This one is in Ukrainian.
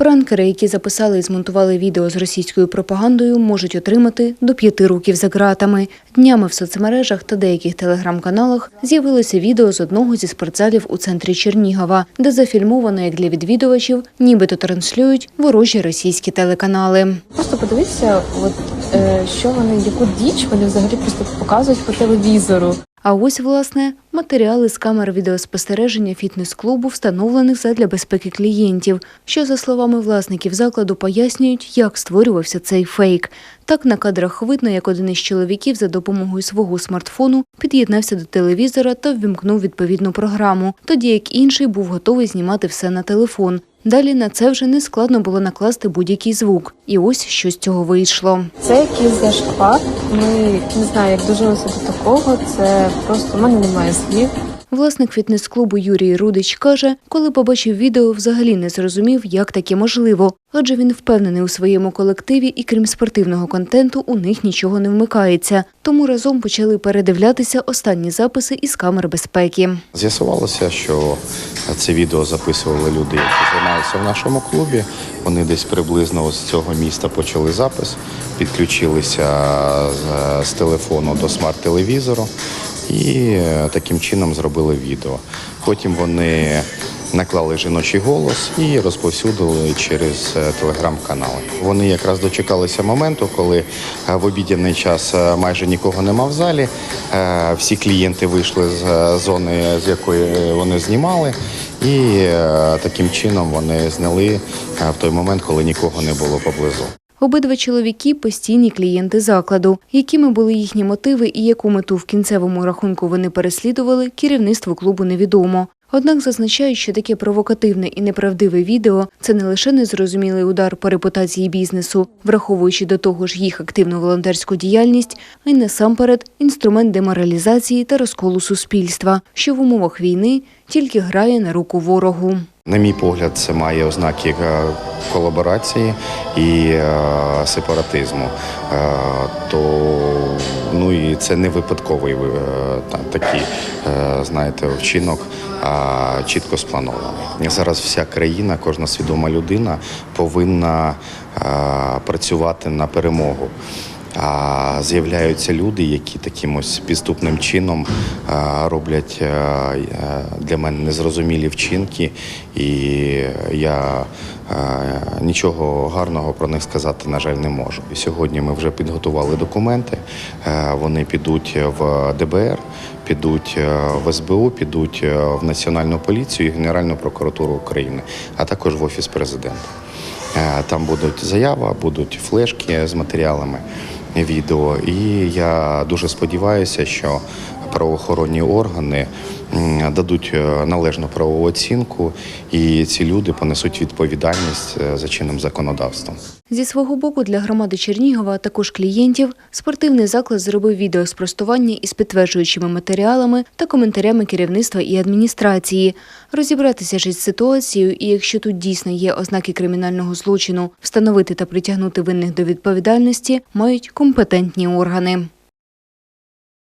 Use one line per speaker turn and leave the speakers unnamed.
Пранкери, які записали і змонтували відео з російською пропагандою, можуть отримати до п'яти років за ґратами. Днями в соцмережах та деяких телеграм-каналах з'явилося відео з одного зі спортзалів у центрі Чернігова, де зафільмовано, як для відвідувачів, нібито транслюють ворожі російські телеканали.
Просто подивіться, от е, що вони, яку діч вони взагалі просто показують по телевізору.
А ось, власне, матеріали з камер відеоспостереження фітнес-клубу, встановлених задля безпеки клієнтів, що, за словами власників закладу, пояснюють, як створювався цей фейк. Так на кадрах видно, як один із чоловіків за допомогою свого смартфону під'єднався до телевізора та ввімкнув відповідну програму, тоді як інший був готовий знімати все на телефон. Далі на це вже не складно було накласти будь-який звук. І ось що з цього вийшло.
Це якийсь зашквар. Ми не знаю, як дожилися до такого. Це просто в мене немає слів.
Власник фітнес-клубу Юрій Рудич каже, коли побачив відео, взагалі не зрозумів, як таке можливо, адже він впевнений у своєму колективі, і крім спортивного контенту, у них нічого не вмикається. Тому разом почали передивлятися останні записи із камер безпеки.
З'ясувалося, що це відео записували люди, які займаються в нашому клубі. Вони десь приблизно з цього міста почали запис, підключилися з, з телефону до смарт-телевізору і е, таким чином зробили відео. Потім вони наклали жіночий голос і розповсюдили через е, телеграм-канали. Вони якраз дочекалися моменту, коли е, в обідній час е, майже нікого нема в залі. Всі клієнти вийшли з зони, з якої вони знімали, і таким чином вони зняли в той момент, коли нікого не було поблизу.
Обидва чоловіки постійні клієнти закладу. Якими були їхні мотиви і яку мету в кінцевому рахунку вони переслідували, керівництву клубу невідомо. Однак зазначають, що таке провокативне і неправдиве відео це не лише незрозумілий удар по репутації бізнесу, враховуючи до того ж їх активну волонтерську діяльність, а й насамперед інструмент деморалізації та розколу суспільства, що в умовах війни тільки грає на руку ворогу.
На мій погляд, це має ознаки е, колаборації і е, сепаратизму. Е, то ну і це не випадковий та, такий, знаєте, вчинок, а чітко спланований. Зараз вся країна, кожна свідома людина повинна працювати на перемогу. А з'являються люди, які таким ось підступним чином роблять е, для мене незрозумілі вчинки, і я нічого гарного про них сказати, на жаль, не можу. Сьогодні ми вже підготували документи. е, Вони підуть в ДБР, підуть е, в СБУ, підуть е, в Національну поліцію і Генеральну прокуратуру України, а також в Офіс президента. Е, Там будуть заява, будуть флешки з матеріалами відео. І я дуже сподіваюся, що правоохоронні органи дадуть е, належну правову оцінку, і ці люди понесуть відповідальність е, за чинним законодавством.
Зі свого боку для громади Чернігова, а також клієнтів, спортивний заклад зробив відео спростування із підтверджуючими матеріалами та коментарями керівництва і адміністрації. Розібратися ж із ситуацією, і якщо тут дійсно є ознаки кримінального злочину, встановити та притягнути винних до відповідальності мають компетентні органи.